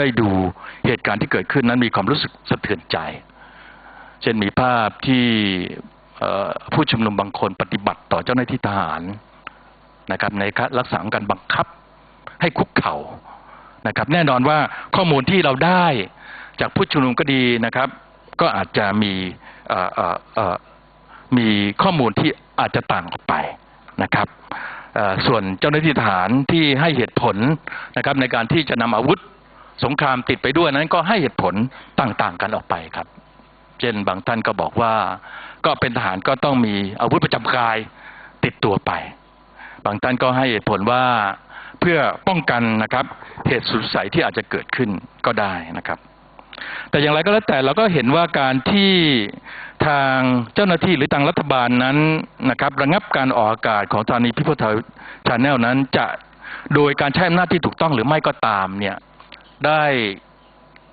ได้ดูเหตุการณ์ที่เกิดขึ้นนั้นมีความรู้สึกสะเทือนใจ เช่นมีภาพที่ผู้ชุมนุมบางคนปฏิบัติต่อเจ้าหน้าที่ทหารนะครับในลักษณะของการบังคับให้คุกเข่านะครับ แน่นอนว่าข้อมูลที่เราได้จากผู้ชุมนุมก็ดีนะครับ ก็อาจจะมีมีข้อมูลที่อาจจะต่างออกไปนะครับส่วนเจ้าหน้าที่ทหารที่ให้เหตุผลนะครับในการที่จะนำอาวุธ สงครามติดไปด้วยนั้นก็ให้เหตุผลต่างๆกันออกไปครับ เช่นบางท่านก็บอกว่าก็เป็นทหารก็ต้องมีอาวุธประจำกายติดตัวไป บางท่านก็ให้เหตุผลว่าเพื่อป้องกันนะครับ เหตุสุดใสยที่อาจจะเกิดขึ้นก็ได้นะครับ แต่อย่างไรก็แล้วแต่เราก็เห็นว่าการที่ทางเจ้าหน้าที่หรือทางรัฐบาลนั้นนะครับ ระงับการออกอากาศของสถานีพิพิธภัณฑ์ชาแนลนั้นจะโดยการใช้อำนาจที่ถูกต้องหรือไม่ก็ตามเนี่ย ได้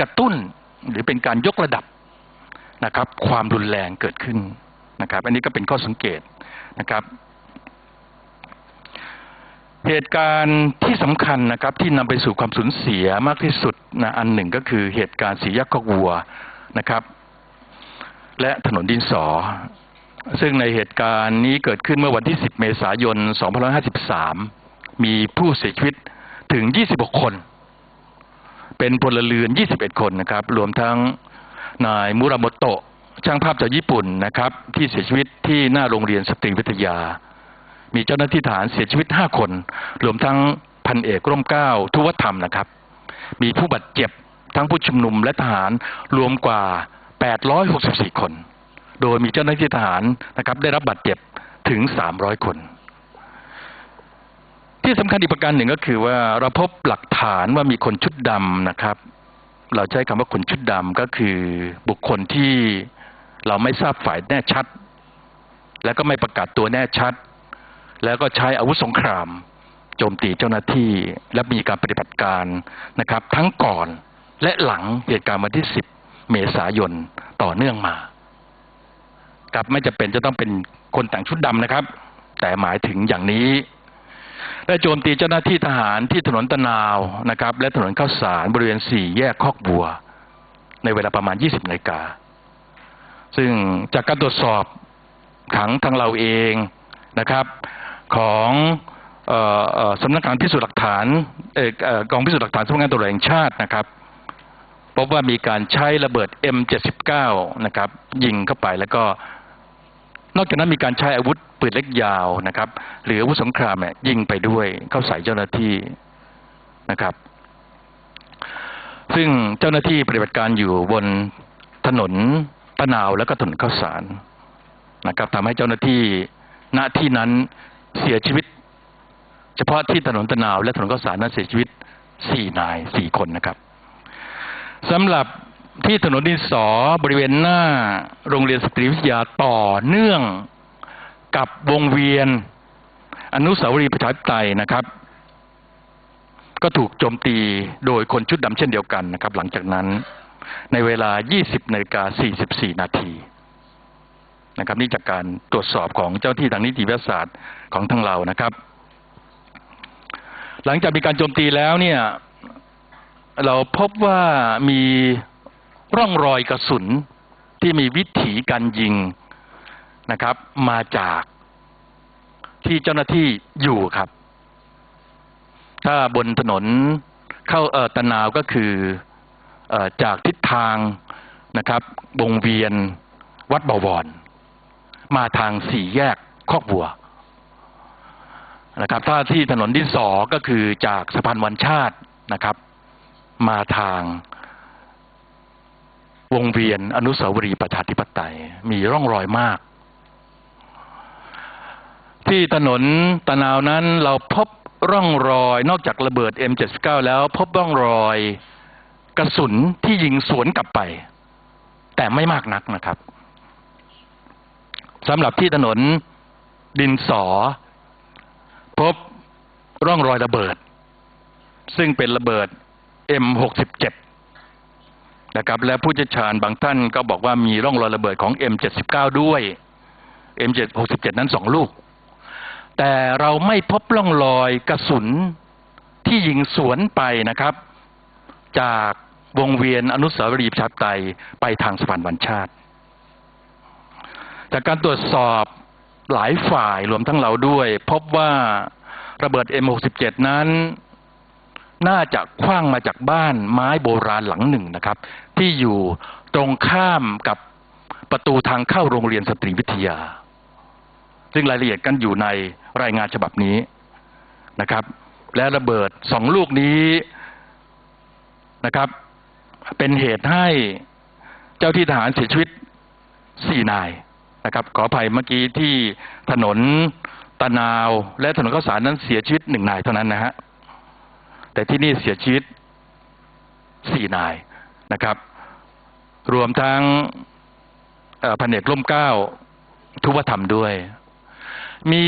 กระตุ้นหรือเป็นการยกระดับนะครับ ความรุนแรงเกิดขึ้นนะครับ อันนี้ก็เป็นข้อสังเกตนะครับ เหตุการณ์ที่สำคัญนะครับที่นำไปสู่ความสูญเสียมากที่สุดนะอันหนึ่งก็คือเหตุการณ์สีแยกคอกวัวนะครับ และถนนดินสอ ซึ่งในเหตุการณ์นี้เกิดขึ้นเมื่อวันที่ 10 เมษายน 2553 มีผู้เสียชีวิตถึง 26 คน เป็นพลเรือน 21 คนนะครับ รวมทั้งนายมุราโมโตะ ช่างภาพจากญี่ปุ่นนะครับ ที่เสียชีวิตที่หน้าโรงเรียนสตรีวิทยา มีเจ้าหน้าที่ทหารเสียชีวิต 5 คน รวมทั้งพันเอกร่มเก้าทุวัฒธรรมนะครับ มีผู้บาดเจ็บทั้งผู้ชุมนุมและทหารรวมกว่า 864 คน โดยมีเจ้าหน้าที่ทหารนะครับ ได้รับบาดเจ็บถึง 300 คน ที่สำคัญอีกประการหนึ่งก็คือว่าเราพบหลักฐานว่ามีคนชุดดำนะครับ เราใช้คำว่าคนชุดดำก็คือบุคคลที่เราไม่ทราบฝ่ายแน่ชัด และก็ไม่ประกาศตัวแน่ชัด แล้วก็ใช้อาวุธสงคราม โจมตีเจ้าหน้าที่ และมีการปฏิบัติการนะครับ ทั้งก่อนและหลังเหตุการณ์วันที่ 10 เมษายนต่อเนื่องมากับไม่จะเป็นจะต้องเป็นคนแต่งชุดดำนะครับ แต่หมายถึงอย่างนี้ ได้โจมตีเจ้าหน้าที่ทหารที่ถนนตะนาวนะครับ และถนนข้าวสารบริเวณสี่แยกคอกบัว ในเวลาประมาณ 20นาฬิกา ซึ่งจากการตรวจสอบขังทางเราเองนะครับ ของออสำนักงานพิสูจน์หลักฐานออกองพิสูจน์หลักฐานสำนักงานตำรวจแห่งชาตินะครับพบว่ามีการใช้ระเบิด M79 นะครับยิงเข้าไปแล้วก็ นอกจากนั้นมีการใช้อาวุธปืนเล็กยาวนะครับ หรืออาวุธสงครามเนี่ยยิงไปด้วยเข้าใส่เจ้าหน้าที่นะครับ ซึ่งเจ้าหน้าที่ปฏิบัติการอยู่บนถนนตะนาวแล้วก็ถนนข้าวสารนะครับทำให้เจ้าหน้าที่ณที่นั้นเสียชีวิต เฉพาะที่ถนนตะนาวและถนนข้าวสารนั้นเสียชีวิตสี่นายสี่คนนะครับสำหรับ ที่ถนนดินสอบริเวณหน้าโรงเรียนสตรีวิทยาต่อเนื่องกับวงเวียน อนุสาวรีย์ประชาธิปไตยนะครับ ก็ถูกโจมตีโดยคนชุดดำเช่นเดียวกันนะครับ หลังจากนั้นในเวลา 20นาฬิกา44 นาทีนะครับนี่จากการตรวจสอบของเจ้าที่ทางนิติวิทยาศาสตร์ของทางเรานะครับ หลังจากมีการโจมตีแล้วเนี่ย เราพบว่ามี ร่องรอยกระสุนที่มีวิถีการยิงนะครับ มาจากที่เจ้าหน้าที่อยู่ครับ ถ้าบนถนนเข้าเออตะนาวก็คือออจากทิศทางนะครับวงเวียนวัดบวร มาทางสี่แยกคอกบัวนะครับ ถ้าที่ถนนดินสอก็คือจากสะพานวันชาตินะครับ มาทาง วงเวียนอนุสาวรีย์ประชาธิปไตย มีร่องรอยมาก ที่ถนนตะนาวนั้นเราพบร่องรอยนอกจากระเบิด M79 แล้วพบร่องรอยกระสุนที่ยิงสวนกลับไป แต่ไม่มากนักนะครับสำหรับที่ถนนดินสอ พบร่องรอยระเบิด ซึ่งเป็นระเบิด M67 นะครับและผู้เชี่ยวชาญบางท่านก็บอกว่ามีร่องรอยระเบิดของ M79 ด้วย M67 นั้นสองลูก แต่เราไม่พบร่องรอยกระสุนที่ยิงสวนไปนะครับ จากวงเวียนอนุสาวรีย์ประชาธิปไตยไปทางสะพานวันชาติ จากการตรวจสอบหลายฝ่ายรวมทั้งเราด้วย พบว่าระเบิด M67 นั้น น่าจะคว้างมาจากบ้านไม้โบราณหลังหนึ่งนะครับ ที่อยู่ตรงข้ามกับประตูทางเข้าโรงเรียนสตรีวิทยา ซึ่งรายละเอียดกันอยู่ในรายงานฉบับนี้นะครับ และระเบิดสองลูกนี้นะครับ เป็นเหตุให้เจ้าที่ทหารเสียชีวิตสี่นายนะครับ ขออภัยเมื่อกี้ที่ถนนตะนาว และถนนข้าวสารนั้นเสียชีวิตหนึ่งนายเท่านั้นนะฮะ แต่ที่นี่เสียชีวิตสี่นายนะครับ รวมทั้งพันเอกร่มเกล้าทุวธรรมด้วย มี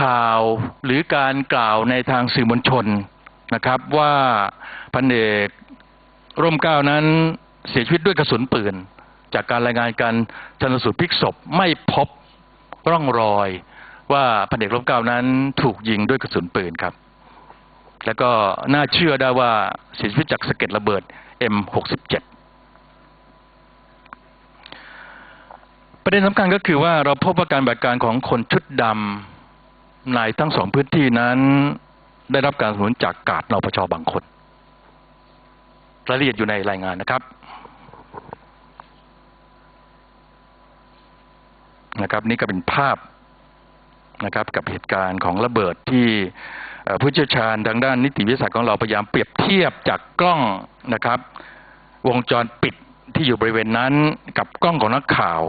ข่าวหรือการกล่าวในทางสื่อมวลชนนะครับว่าพันเอกร่มเกล้านั้นเสียชีวิตด้วยกระสุนปืน จากการรายงานการชันสูตรพลิกศพไม่พบร่องรอย ว่าพันเอกร่มเกล้านั้นถูกยิงด้วยกระสุนปืนครับ แล้วก็น่าเชื่อได้ว่าเสียชีวิตจากสะเก็ดระเบิด M67 ประเด็นสำคัญก็คือว่าเราพบว่าการบัติการของคนชุดดำในทั้งสองพื้นที่นั้น ได้รับการสนับสนุนจากกาดนปชบางคนรายละเอียดอยู่ในรายงานนะครับนะครับ นี่ก็เป็นภาพ นะครับกับเหตุการณ์ของระเบิดที่ผู้เชี่ยวชาญทางด้านนิติวิทยาศาสตร์ของเราพยายามเปรียบเทียบจากกล้องนะครับ วงจรปิดที่อยู่บริเวณนั้นกับกล้องของนักข่าว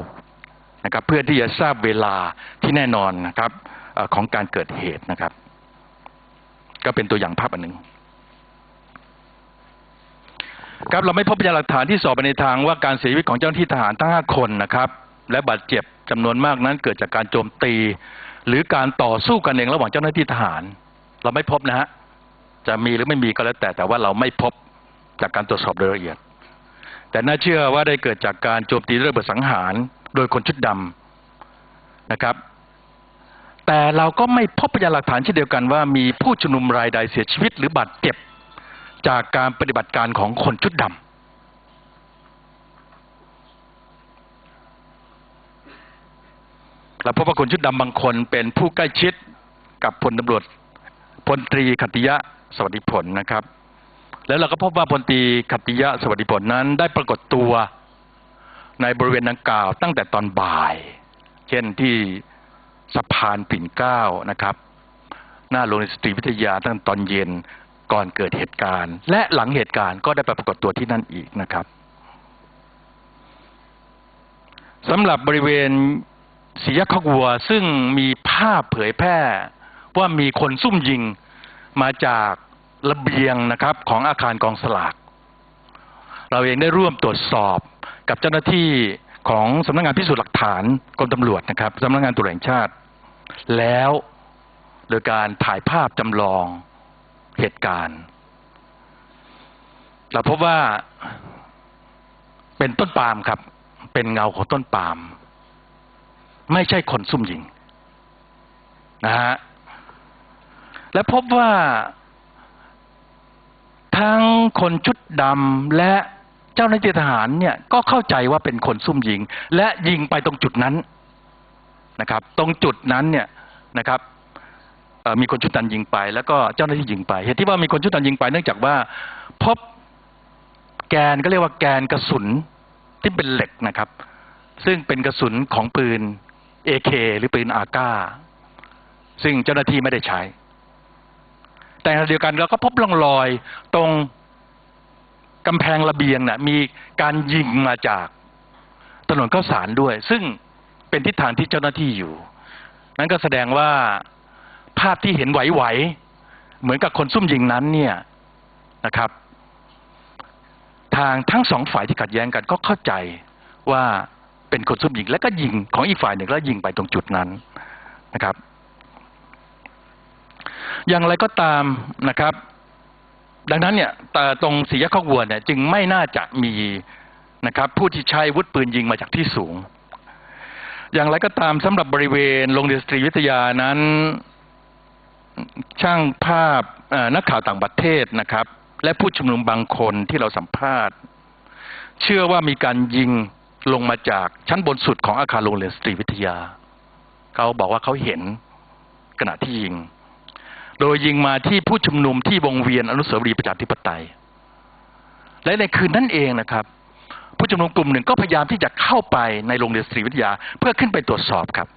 นะครับเพื่อที่จะทราบเวลาที่แน่นอนนะครับอของการเกิดเหตุนะครับ ก็เป็นตัวอย่างภาพอันหนึ่งครับเราไม่พบพยานหลักฐานที่สอบไปในทางว่าการเสียชีวิตของเจ้าหน้าที่ทหารทั้งห้าคนนะครับ และบาดเจ็บจำนวนมากนั้นเกิดจากการโจมตี หรือการต่อสู้กันเองระหว่างเจ้าหน้าที่ทหาร เราไม่พบนะฮะจะมีหรือไม่มีก็แล้วแต่แต่ว่าเราไม่พบจากการตรวจสอบโดยละเอียด แต่น่าเชื่อว่าได้เกิดจากการโจมตีด้วยระเบิดสังหารโดยคนชุดดำนะครับ แต่เราก็ไม่พบพยานหลักฐานเช่นเดียวกันว่ามีผู้ชุมนุมรายใดเสียชีวิตหรือบาดเจ็บ จากการปฏิบัติการของคนชุดดำ เราพบว่าคนชุดดำบางคนเป็นผู้ใกล้ชิดกับพลตำรวจพลตรีขัติยะสวัสดิผลนะครับ แล้วเราก็พบว่าพลตรีขัติยะสวัสดิผลนั้น ได้ปรากฏตัวในบริเวณดังกล่าว ตั้งแต่ตอนบ่าย เช่นที่สะพานปิ่นเกล้านะครับ หน้าโรงเรียนสตรีวิทยาตั้งแต่ตอนเย็นก่อนเกิดเหตุการณ์ และหลังเหตุการณ์ก็ได้ไปปรากฏตัวที่นั่นอีกนะครับสำหรับบริเวณ สียกคอกวัวซึ่งมีภาพเผยแพร่ว่ามีคนซุ่มยิงมาจากระเบียงนะครับของอาคารกองสลาก เราเองได้ร่วมตรวจสอบกับเจ้าหน้าที่ของสำนักงานพิสูจน์หลักฐานกรมตำรวจนะครับสำนักงานตำรวจแห่งชาติ แล้วโดยการถ่ายภาพจำลองเหตุการณ์ เราพบว่าเป็นต้นปาล์มครับ เป็นเงาของต้นปาล์ม ไม่ใช่คนซุ่มยิงนะฮะและพบว่าทั้งคนชุดดำและเจ้าหน้าที่ทหารเนี่ยก็เข้าใจว่าเป็นคนซุ่มยิง และยิงไปตรงจุดนั้นนะครับ ตรงจุดนั้นเนี่ยนะครับมีคนชุดดำยิงไป แล้วก็เจ้าหน้าที่ยิงไปเหตุที่ว่ามีคนชุดดำยิงไปเนื่องจากว่า พบแกนก็เรียกว่าแกนกระสุนที่เป็นเหล็กนะครับ ซึ่งเป็นกระสุนของปืน AK หรือปืนอาก้า ซึ่งเจ้าหน้าที่ไม่ได้ใช้ แต่เดียวกันเราก็พบร่องรอยตรงกำแพงระเบียงนะ่ะมีการยิงมาจากถนนข้าวสารด้วย ซึ่งเป็นทิศทางที่เจ้าหน้าที่อยู่ นั้นก็แสดงว่าภาพที่เห็นไหวๆเหมือนกับคนซุ่มยิงนั้นเนี่ยนะครับ ทางทั้งสองฝ่ายที่ขัดแย้งกันก็เข้าใจว่า เป็นคนซุ่มยิง และก็ยิงของอีกฝ่ายหนึ่งแล้วยิงไปตรงจุดนั้นนะครับ อย่างไรก็ตามนะครับ ดังนั้นเนี่ยแต่ตรงสีแยกข้อกวัวเนี่ย จึงไม่น่าจะมีนะครับ ผู้ที่ใช้วุธปืนยิงมาจากที่สูง อย่างไรก็ตามสำหรับบริเวณโรงเรียนสตรีวิทยานั้น ช่างภาพนักข่าวต่างประเทศนะครับ และผู้ชุมนุมบางคนที่เราสัมภาษณ์ เชื่อว่ามีการยิง ลงมาจากชั้นบนสุดของอาคารโรงเรียนสตรีวิทยา เขาบอกว่าเขาเห็นขณะที่ยิง โดยยิงมาที่ผู้ชุมนุมที่วงเวียนอนุสาวรีย์ประชาธิปไตย และในคืนนั้นเองนะครับ ผู้ชุมนุมกลุ่มหนึ่งก็พยายามที่จะเข้าไปในโรงเรียนสตรีวิทยา เพื่อขึ้นไปตรวจสอบครับ